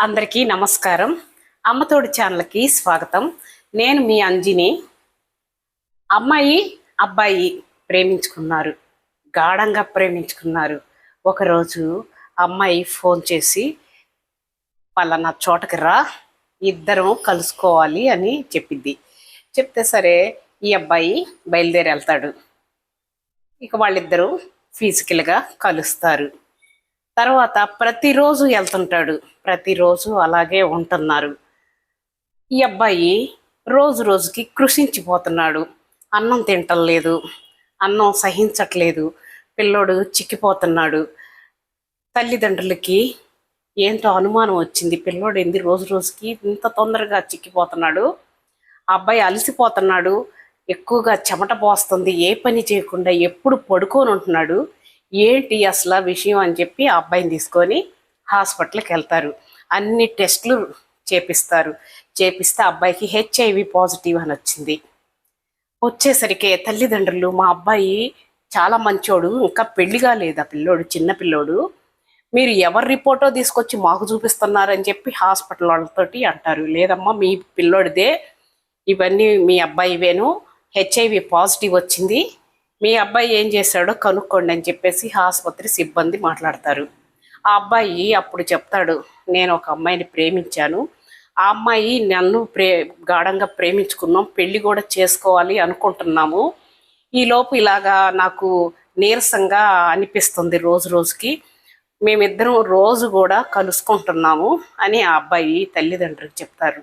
అందరికీ నమస్కారం. అమ్మతోడి ఛానల్కి స్వాగతం. నేను మీ అంజిని. అమ్మాయి అబ్బాయి ప్రేమించుకున్నారు. గాఢంగా ప్రేమించుకున్నారు. ఒకరోజు అమ్మాయి ఫోన్ చేసి పలానా చోటకి రా ఇద్దరం కలుసుకోవాలి అని చెప్పింది. చెప్తే సరే ఈ అబ్బాయి బయలుదేరి వెళ్తాడు. ఇక వాళ్ళిద్దరూ ఫిజికల్గా కలుస్తారు. తర్వాత ప్రతిరోజు వెళ్తుంటాడు. ప్రతిరోజు అలాగే ఉంటున్నారు. ఈ అబ్బాయి రోజు రోజుకి కృషించిపోతున్నాడు. అన్నం తింటలేదు. అన్నం సహించట్లేదు. పిల్లోడు చిక్కిపోతున్నాడు. తల్లిదండ్రులకి ఏంటో అనుమానం వచ్చింది. పిల్లోడు ఏంది రోజు రోజుకి ఇంత తొందరగా చిక్కిపోతున్నాడు. ఆ అబ్బాయి అలసిపోతున్నాడు. ఎక్కువగా చెమట పోస్తుంది. ఏ పని చేయకుండా ఎప్పుడు పడుకొని ఉంటున్నాడు ఏంటి అసలు విషయం అని చెప్పి ఆ అబ్బాయిని తీసుకొని హాస్పిటల్కి వెళ్తారు. అన్ని టెస్టులు చేపిస్తారు. చేపిస్తే అబ్బాయికి హెచ్ఐవి పాజిటివ్ అని వచ్చింది. వచ్చేసరికి తల్లిదండ్రులు మా అబ్బాయి చాలా మంచోడు ఇంకా పెళ్ళిగా లేదు ఆ పిల్లోడు చిన్న పిల్లోడు. మీరు ఎవరి రిపోర్టో తీసుకొచ్చి మాకు చూపిస్తున్నారని చెప్పి హాస్పిటల్ వాళ్ళతోటి అంటారు. లేదమ్మా మీ పిల్లోడిదే. ఇవన్నీ మీ అబ్బాయివేను. హెచ్ఐవి పాజిటివ్ వచ్చింది. మీ అబ్బాయి ఏం చేశాడో కనుక్కోండి అని చెప్పేసి ఆసుపత్రి సిబ్బంది మాట్లాడతారు. ఆ అబ్బాయి అప్పుడు చెప్తాడు నేను ఒక అమ్మాయిని ప్రేమించాను. ఆ అమ్మాయి నన్ను ప్రే గాఢంగా ప్రేమించుకున్నాం పెళ్ళి కూడా చేసుకోవాలి అనుకుంటున్నాము. ఈలోపు ఇలాగా నాకు నీరసంగా అనిపిస్తుంది రోజు రోజుకి. మేమిద్దరం రోజు కూడా కలుసుకుంటున్నాము అని ఆ అబ్బాయి తల్లిదండ్రులకు చెప్తారు.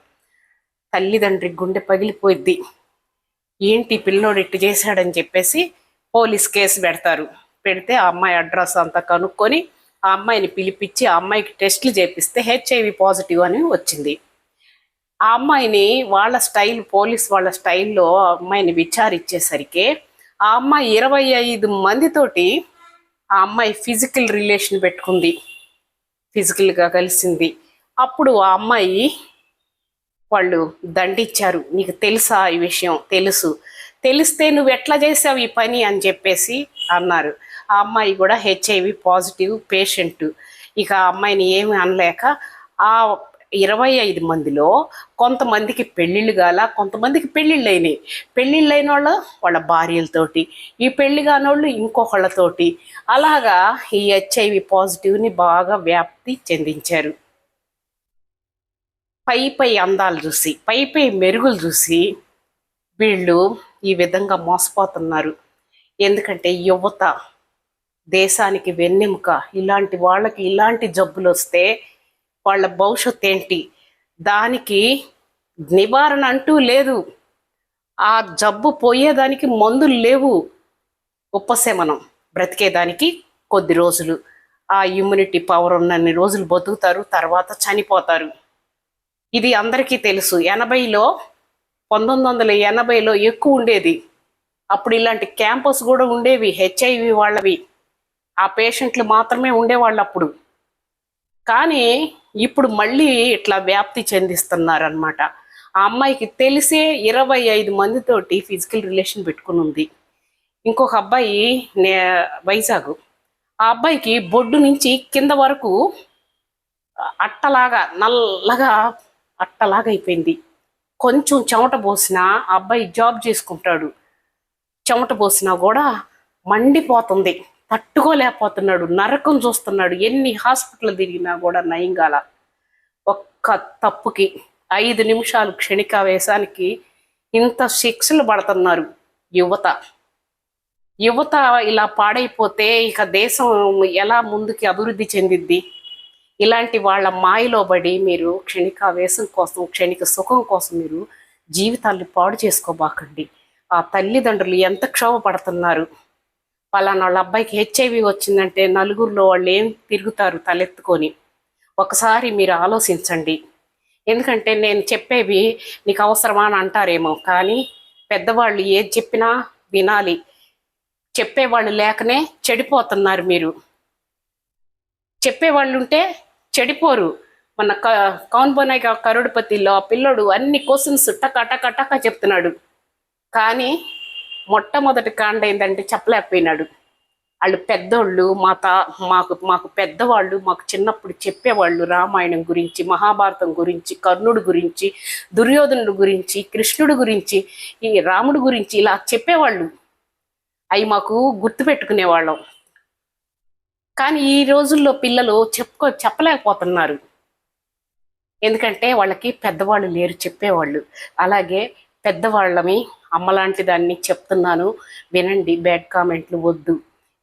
తల్లిదండ్రి గుండె పగిలిపోయిద్ది. ఏంటి పిల్లోడు ఇట్టు చేశాడని చెప్పేసి పోలీస్ కేసు పెడతారు. పెడితే ఆ అమ్మాయి అడ్రస్ అంతా కనుక్కొని ఆ అమ్మాయిని పిలిపించి ఆ అమ్మాయికి టెస్టులు చేపిస్తే హెచ్ఐవి పాజిటివ్ అని వచ్చింది. ఆ అమ్మాయిని వాళ్ళ స్టైల్ పోలీస్ వాళ్ళ స్టైల్లో ఆ అమ్మాయిని విచారించేసరికి ఆ అమ్మాయి ఇరవై ఐదు మందితోటి ఆ అమ్మాయి ఫిజికల్ రిలేషన్ పెట్టుకుంది. ఫిజికల్గా కలిసింది. అప్పుడు ఆ అమ్మాయి వాళ్ళు దండిచ్చారు. నీకు తెలుసా ఈ విషయం? తెలుసు. తెలిస్తే నువ్వు ఎట్లా చేసావు ఈ పని అని చెప్పేసి అన్నారు. ఆ అమ్మాయి కూడా హెచ్ఐవి పాజిటివ్ పేషెంట్ ఇక ఆ అమ్మాయిని ఏమి అనలేక ఆ ఇరవై ఐదు మందిలో కొంతమందికి పెళ్ళిళ్ళు కాల కొంతమందికి పెళ్ళిళ్ళు అయినాయి. పెళ్ళిళ్ళు అయిన వాళ్ళు వాళ్ళ భార్యలతోటి ఈ పెళ్ళి కానోళ్ళు ఇంకొకళ్ళతోటి. అలాగా ఈ హెచ్ఐవి పాజిటివ్ని బాగా వ్యాప్తి చెందించారు. పై పై అందాలు చూసి పై పై మెరుగులు చూసి వీళ్ళు ఈ విధంగా మోసపోతున్నారు. ఎందుకంటే యువత దేశానికి వెన్నెముక. ఇలాంటి వాళ్ళకి ఇలాంటి జబ్బులు వస్తే వాళ్ళ భవిష్యత్ ఏంటి? దానికి నివారణ అంటూ లేదు. ఆ జబ్బు పోయేదానికి మందులు లేవు. ఉపశమనం. బ్రతికేదానికి కొద్ది రోజులు. ఆ ఇమ్యూనిటీ పవర్ ఉన్నన్ని రోజులు బతుకుతారు తర్వాత చనిపోతారు. ఇది అందరికీ తెలుసు. ఎనభైలో పంతొమ్మిది వందల ఎనభైలో ఎక్కువ ఉండేది. అప్పుడు ఇలాంటి క్యాంపస్ కూడా ఉండేవి హెచ్ఐవి వాళ్ళవి. ఆ పేషెంట్లు మాత్రమే ఉండేవాళ్ళు అప్పుడు. కానీ ఇప్పుడు మళ్ళీ ఇట్లా వ్యాప్తి చెందిస్తున్నారనమాట ఆ అమ్మాయికి తెలిసే ఇరవై ఐదు మందితోటి ఫిజికల్ రిలేషన్ పెట్టుకుని ఉంది. ఇంకొక అబ్బాయి నే వైజాగ్. ఆ అబ్బాయికి బొడ్డు నుంచి కింద వరకు అట్టలాగా నల్లగా అట్టలాగా అయిపోయింది. కొంచెం చెమట పోసినా అబ్బాయి జాబ్ చేసుకుంటాడు. చెమట పోసినా కూడా మండిపోతుంది. తట్టుకోలేకపోతున్నాడు. నరకం చూస్తున్నాడు. ఎన్ని హాస్పిటల్ తిరిగినా కూడా నయంగాల ఒక్క తప్పుకి ఐదు నిమిషాలు క్షణికావేశానికి ఇంత శిక్షలు పడుతున్నారు యువత. యువత ఇలా పాడైపోతే ఇక దేశం ఎలా ముందుకి అభివృద్ధి చెందిద్ది? ఇలాంటి వాళ్ళ మాయలో పడి మీరు క్షణికావేశం కోసం క్షణిక సుఖం కోసం మీరు జీవితాన్ని పాడు చేసుకోబాకండి. ఆ తల్లిదండ్రులు ఎంత క్షోభపడుతున్నారు. పలానా వాళ్ళ అబ్బాయికి హెచ్ఐవి వచ్చిందంటే నలుగురిలో వాళ్ళు ఏం తిరుగుతారు తలెత్తుకొని? ఒకసారి మీరు ఆలోచించండి. ఎందుకంటే నేను చెప్పేవి నీకు అవసరమా అని అంటారేమో కానీ పెద్దవాళ్ళు ఏది చెప్పినా వినాలి. చెప్పేవాళ్ళు లేకనే చెడిపోతున్నారు మీరు. చెప్పేవాళ్ళు ఉంటే చెడిపోరు. మన క కౌన్బోనాయ్ కరుడుపతిలో ఆ పిల్లోడు అన్ని క్వశ్చన్స్ టక టక టక చెప్తున్నాడు. కానీ మొట్టమొదటి కాండ ఏంటంటే చెప్పలేకపోయినాడు. వాళ్ళు పెద్దోళ్ళు మా తా మాకు మాకు పెద్దవాళ్ళు మాకు చిన్నప్పుడు చెప్పేవాళ్ళు రామాయణం గురించి మహాభారతం గురించి కర్ణుడు గురించి దుర్యోధనుడు గురించి కృష్ణుడు గురించి ఈ రాముడు గురించి ఇలా చెప్పేవాళ్ళు. అవి మాకు గుర్తుపెట్టుకునేవాళ్ళం. కానీ ఈ రోజుల్లో పిల్లలు చెప్పుకో చెప్పలేకపోతున్నారు. ఎందుకంటే వాళ్ళకి పెద్దవాళ్ళు లేరు చెప్పేవాళ్ళు. అలాగే పెద్దవాళ్ళమి అమ్మలాంటి దాన్ని చెప్తున్నాను వినండి బ్యాడ్ కామెంట్లు వద్దు.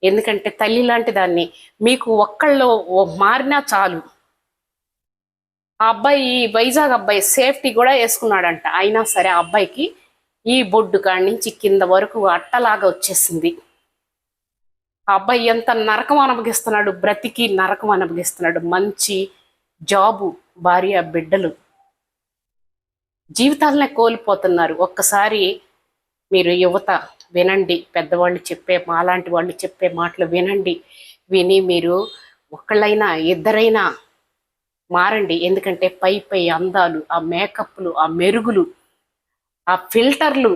ఎందుకంటే తల్లి లాంటి దాన్ని మీకు ఒక్కళ్ళు మారినా చాలు. ఆ అబ్బాయి వైజాగ్ అబ్బాయి సేఫ్టీ కూడా వేసుకున్నాడంట. అయినా సరే ఆ అబ్బాయికి ఈ బొడ్డు కాడి నుంచి కింద వరకు అట్టలాగా వచ్చేసింది. ఆ అబ్బాయి ఎంత నరకం అనుభవిస్తున్నాడు బ్రతికి నరకం అనుభవిస్తున్నాడు. మంచి జాబు భార్య బిడ్డలు జీవితాలనే కోల్పోతున్నారు. ఒక్కసారి మీరు యువత వినండి పెద్దవాళ్ళు చెప్పే మాలాంటి వాళ్ళు చెప్పే మాటలు వినండి విని మీరు ఒకళ్ళైనా ఇద్దరైనా మారండి. ఎందుకంటే పై పై అందాలు ఆ మేకప్లు ఆ మెరుగులు ఆ ఫిల్టర్లు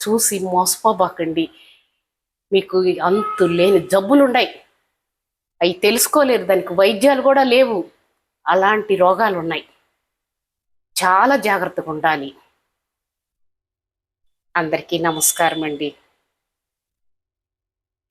చూసి మోసపోబాకండి. మీకు అంతు లేని జబ్బులు ఉన్నాయి అవి తెలుసుకోలేరు. దానికి వైద్యాలు కూడా లేవు. అలాంటి రోగాలు ఉన్నాయి చాలా జాగ్రత్తగా ఉండాలి అందరికీ నమస్కారం అండి